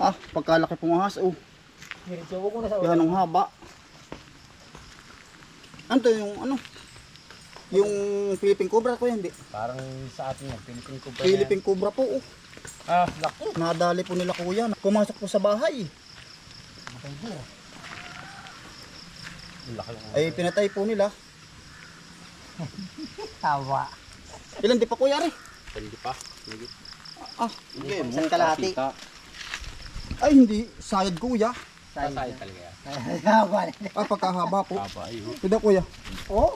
Ah, pagkalaki pumahas. Oh, Diretso ko na sa yan ang haba. Ano yung ano? Yung Philippine Cobra ko hindi. Parang sa atin yan, Philippine Cobra. Philippine Cobra po. Oh. Ah, laki. Nadali po nila kuya. Pumasok po sa bahay. Laki Ay pinatay po nila. tawa. Ilan di pa kuya rin? Hindi pa. Hindi. Ah, Hindi isang kalahati. Ay hindi, sayad kuya. Sasay talaga yan. Ah, pagkahaba po. Papa, ayun. Pwede kuya. Oh,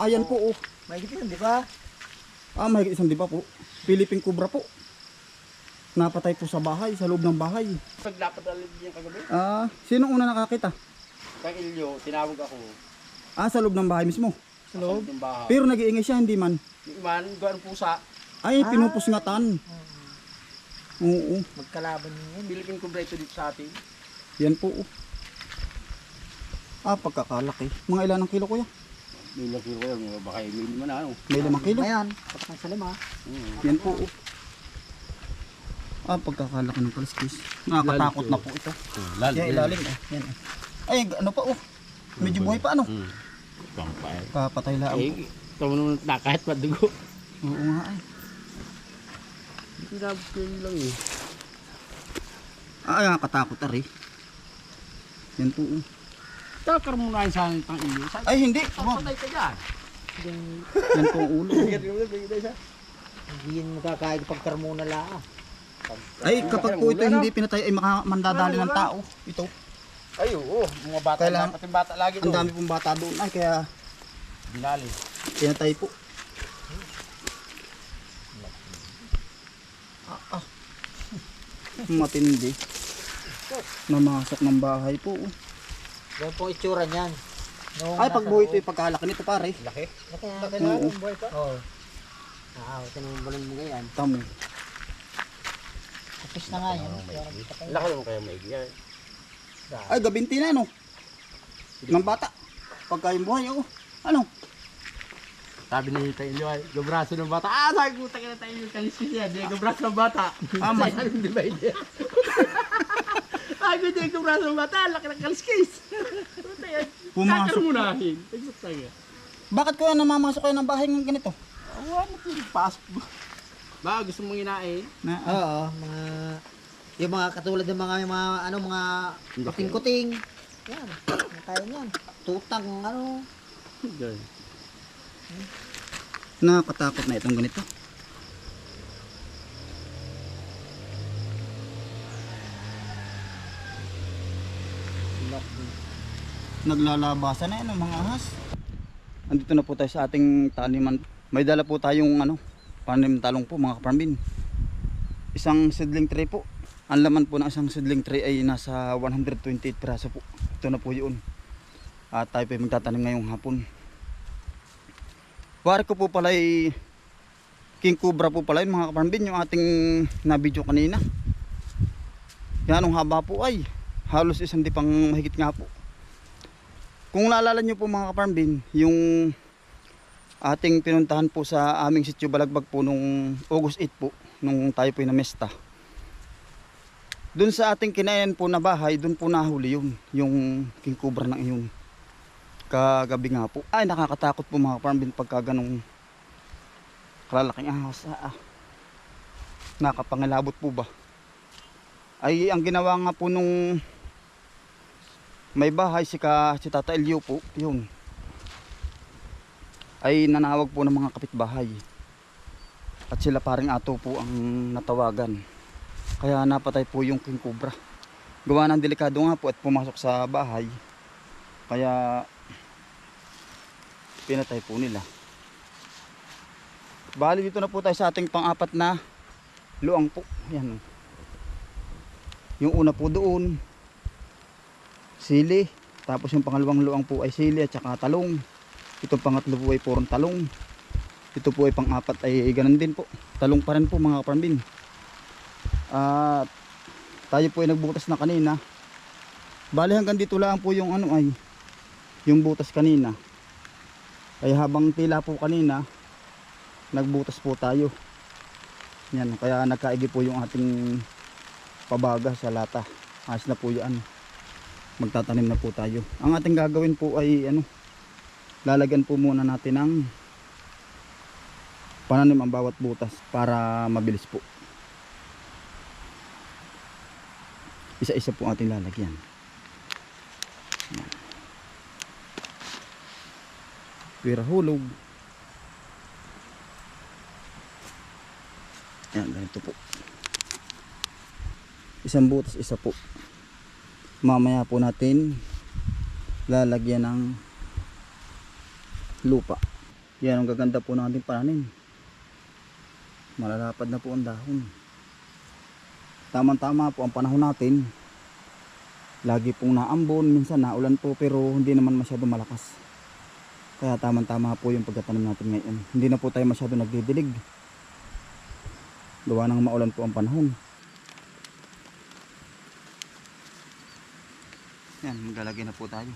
Ayan po oh. may gipit di ba? Ah, may isang di ba po? Philippine Cobra po. Napatay po sa bahay, sa loob ng bahay. Pag dapat alin yung kagabi. Ah, sino una nakakita? Kay Ilyo, tinawag ako. Ah, sa loob ng bahay mismo. Sa loob ng bahay. Pero nag-iingay siya, hindi man. Yung iman, doon pusa. Ay, pinupusngatan. Oo, Magkalaban yun. Philippine Cobra ito dito sa atin. yan po. oh. Ah, pagkakalaki. Mga ilan ang kilo kuya? May laki ko yan, baka may lima na ano. May limang kilo. Ayan, patang sa lima. Yan po. oh. Ah, pagkakalaki ng kaliskis. Nakakatakot na po ito. Lalo. Yan, ilalim eh. Yan eh. Ay, ano pa oh. Medyo buhay pa ano. Hmm. Pampay. Kapatay lang. Eh, ito mo naman na kahit madugo. Oo nga ay. Pinabot ko yun lang eh. Ah, ay, nakakatakot na rin. Yan po. oh. Takar mo na yun sa tang iyo. Sa Ay, hindi. Wag. patay ka dyan. Yan po ang ulo. Hindi yun makakain pag karmona lang. Ay, kapag po ito hindi pinatay, ay maka- mandadali ng tao. Ito. Ay, oo. Mga bata Kailangan- dapat yung bata lagi Ang doon. dami pong bata doon. Ay, kaya Binali. pinatay po. Ah, ah. Matindi. Namasok ng bahay po. oh. Yan po itsura niyan. Nung Ay, pag buhay ito, yung pagkalaki nito pare. Laki. Laki Oo. na buhay pa. Oo. Ah, tinumbalan mo ganyan. Tamo. Tapos na nga yan. Laki naman kaya maigi yan. Ay, gabinti na, no? Ng bata. Pagka yung buhay, oh. Ano? Sabi ni Tita Ilyo ay, gabraso ng bata. Ah, sabi ko, tayo na tayo yung kalisis yan. Di, gabraso ng bata. Ah, mas- Sabi di ba hindi? Sabi ko, di, gabraso ng bata. Laki ng kaliskis. Pumasok. Exact tayo. Bakit kuya namamasok kayo ng bahay ng ganito? Awa mo ito, pasok mo. Ba, gusto mong inain? Na, ah, Oo, mga yung mga katulad ng mga mga ano mga kuting-kuting. Yan. Kaya niyan. Tutang ano. Ganun. Nakakatakot na itong ganito. Naglalabasan na yan ang mga ahas. Andito na po tayo sa ating taniman. May dala po tayong ano, panim talong po mga kaparmin. Isang seedling tray po. Ang laman po ng isang seedling tray ay nasa 128 piraso po. Ito na po yun. At tayo po magtatanim ngayong hapon. Wari ko po pala ay King Cobra po pala yun mga kaparambin yung ating na-video kanina. Yan haba po ay halos isang dipang mahigit nga po. Kung naalala nyo po mga kaparambin, yung ating pinuntahan po sa aming sityo Balagbag po nung August 8 po, nung tayo po na mesta. Doon sa ating kinayan po na bahay, doon po nahuli yun, yung King Cobra na yun kagabi nga po. Ay, nakakatakot po mga farmbin pagka ganong kalalaking ahas. Ah, ah. Nakapangilabot po ba? Ay, ang ginawa nga po nung may bahay si, ka, si Tata Elio po, yun. Ay nanawag po ng mga kapitbahay. At sila paring ato po ang natawagan. Kaya napatay po yung King Cobra. Gawa ng delikado nga po at pumasok sa bahay. Kaya pinatay po nila. Bali dito na po tayo sa ating pang-apat na luang po. Yan. Yung una po doon sili, tapos yung pangalawang luang po ay sili at saka talong. Itong pangatlo po ay purong talong. Ito po ay pang-apat ay ganun din po. Talong pa rin po mga kaparambin. At tayo po ay nagbutas na kanina. Bali hanggang dito lang po yung ano ay yung butas kanina. Kaya habang tila po kanina, nagbutas po tayo. Yan, kaya nagkaigi po yung ating pabaga sa lata. Ayos na po yan. Magtatanim na po tayo. Ang ating gagawin po ay ano, lalagyan po muna natin ng pananim ang bawat butas para mabilis po. Isa-isa po ating lalagyan. Pira hulog. Yan, ganito po. Isang butas, isa po. Mamaya po natin lalagyan ng lupa. Yan ang gaganda po ng ating pananim. Malalapad na po ang dahon. Tamang-tama po ang panahon natin. Lagi pong naambon, minsan naulan po pero hindi naman masyado malakas. Kaya tamang-tama po yung pagkatanim natin ngayon. Hindi na po tayo masyado nagdidilig. Gawa ng maulan po ang panahon. Yan, maglalagay na po tayo.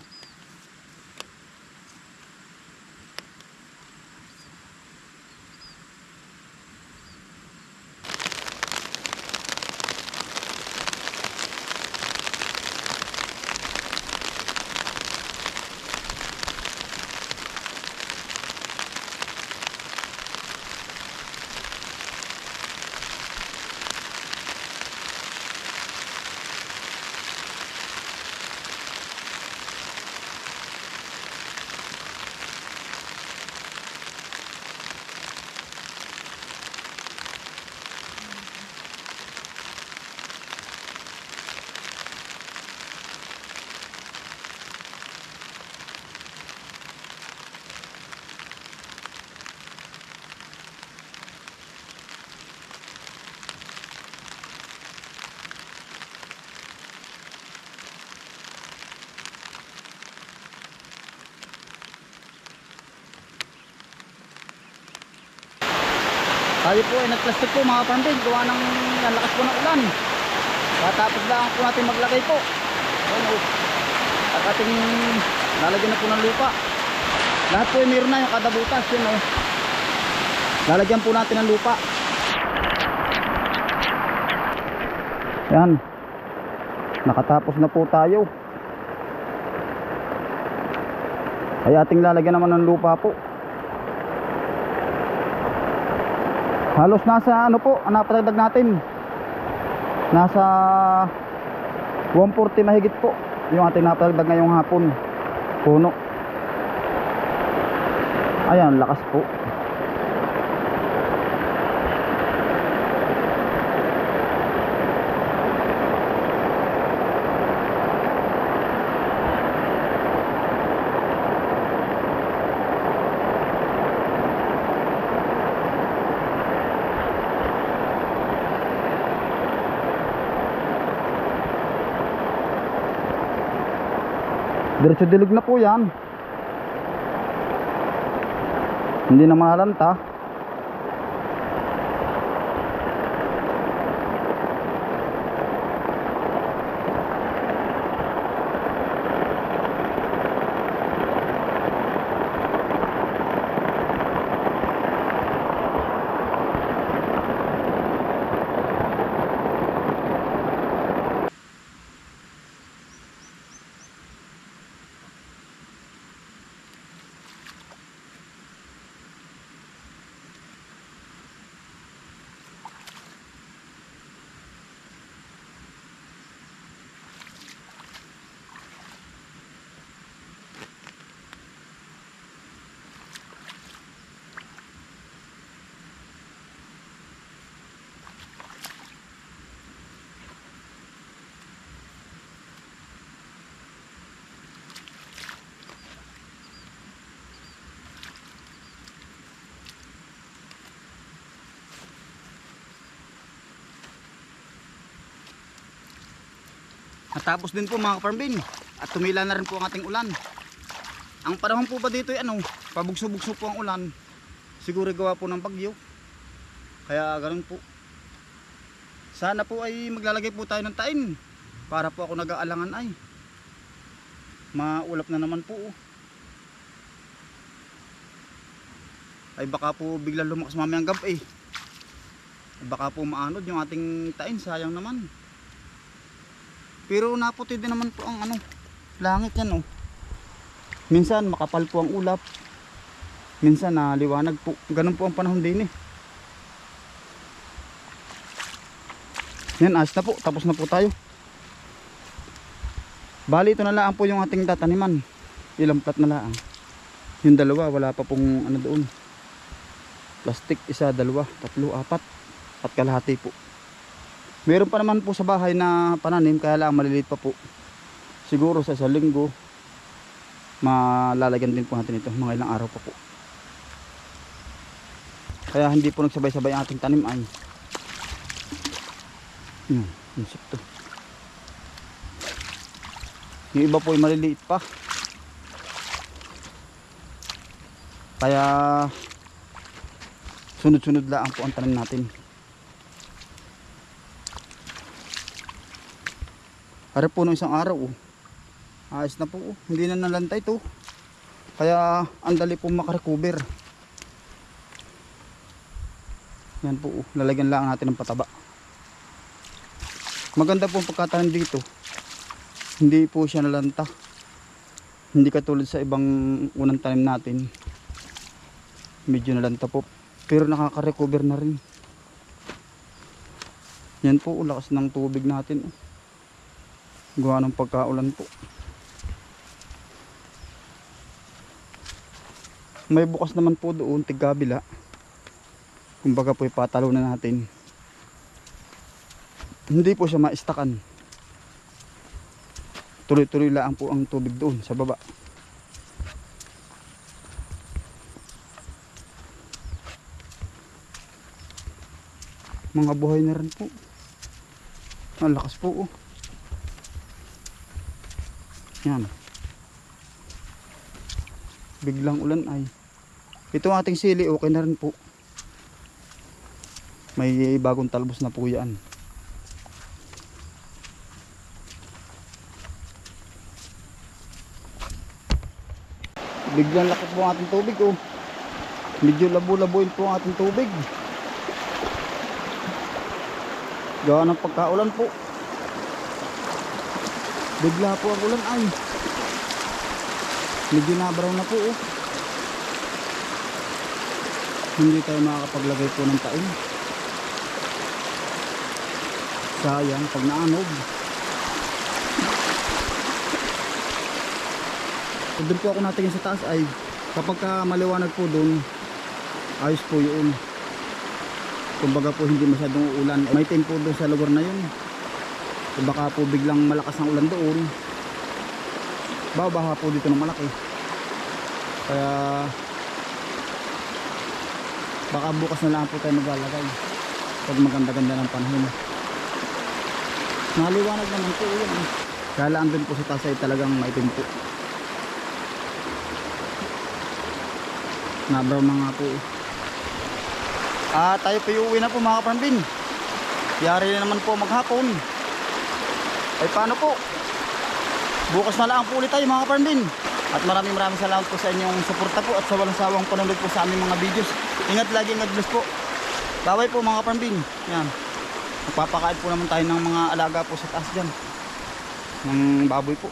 Tayo po ay nagplastic po mga pambing. Gawa ng lakas po ng ulan. Katapos lang po natin maglagay po. Ano, at ating lalagyan na po ng lupa. Lahat po ay meron na yung kada butas. Yun, oh. Lalagyan po natin ng lupa. Yan. Nakatapos na po tayo. Ay ating lalagyan naman ng lupa po. Halos nasa ano po, napatagdag natin. Nasa 140 mahigit po. Yung ating napatagdag ngayong hapon. Puno. Ayan, lakas po. Diretso dilig na po yan. Hindi na mahalanta. Natapos din po mga kaparmbin. At tumila na rin po ang ating ulan. Ang panahon po ba dito ay ano, pabugso-bugso po ang ulan. Siguro gawa po ng bagyo. Kaya ganun po. Sana po ay maglalagay po tayo ng tain. Para po ako nag-aalangan ay. Maulap na naman po. oh. Ay baka po biglang lumakas mamayang gabi eh. Baka po maanod yung ating tain, sayang naman. Pero naputi din naman po ang ano, langit yan oh. Minsan makapal po ang ulap. Minsan na liwanag po. Ganun po ang panahon din eh. Yan, ayos na po. Tapos na po tayo. Bali, ito na lang po yung ating tataniman. Ilang plat na lang. Yung dalawa, wala pa pong ano doon. Plastic, isa, dalawa, tatlo, apat. At kalahati po. Meron pa naman po sa bahay na pananim, kaya lang maliliit pa po. Siguro sa isang linggo, malalagyan din po natin ito. Mga ilang araw pa po. Kaya hindi po nagsabay-sabay ang ating tanim ay. Hmm, insekto. Yung iba po ay maliliit pa. Kaya sunod-sunod lang po ang tanim natin. Para po nung isang araw oh. Ayos na po oh. Hindi na nalantay to. Kaya ang dali po makarecover. Yan po oh. Lalagyan lang natin ng pataba. Maganda po ang pagkatanim dito. Hindi po siya nalanta. Hindi katulad sa ibang unang tanim natin. Medyo nalanta po. Pero nakaka-recover na rin. Yan po, lakas ng tubig natin. oh. Gawa ng pagkaulan po. May bukas naman po doon, tigabila. Kumbaga po ipatalo na natin. Hindi po siya maistakan. Tuloy-tuloy lang po ang tubig doon sa baba. Mga buhay na rin po. Ang lakas po oh. Yan. Biglang ulan ay. Ito ang ating sili, okay na rin po. May bagong talbos na po yan. Biglang laki po ang ating tubig oh. Medyo labo-labuin po ang ating tubig. Gawa ng pagkaulan po. Bigla po ang ulan ay. Medyo nabraw na po oh. Hindi tayo makakapaglagay po ng taon. Sayang pag naanog. Pag doon po ako natingin sa taas ay kapag ka maliwanag po doon ayos po yun. Kumbaga po hindi masyadong uulan. May time po doon sa lugar na yun. So baka po biglang malakas ang ulan doon. Babaha po dito ng malaki. Kaya baka bukas na lang po tayo maglalagay. Pag maganda-ganda ng panahon. Maliwanag naman po yun. Kaya lang doon po sa taas ay talagang maitim po. Nabraw na nga po. Ah, tayo po uwi na po mga kaparambin. Yari na naman po maghapon. Ay paano po? Bukas na lang po ulit tayo mga kaparambin. At maraming maraming salamat po sa inyong suporta po at sa walang sawang panonood po sa aming mga videos. Ingat lagi, ingat bless po. Baway po mga kaparambin. Yan. Magpapakain po naman tayo ng mga alaga po sa taas dyan. Ng baboy po.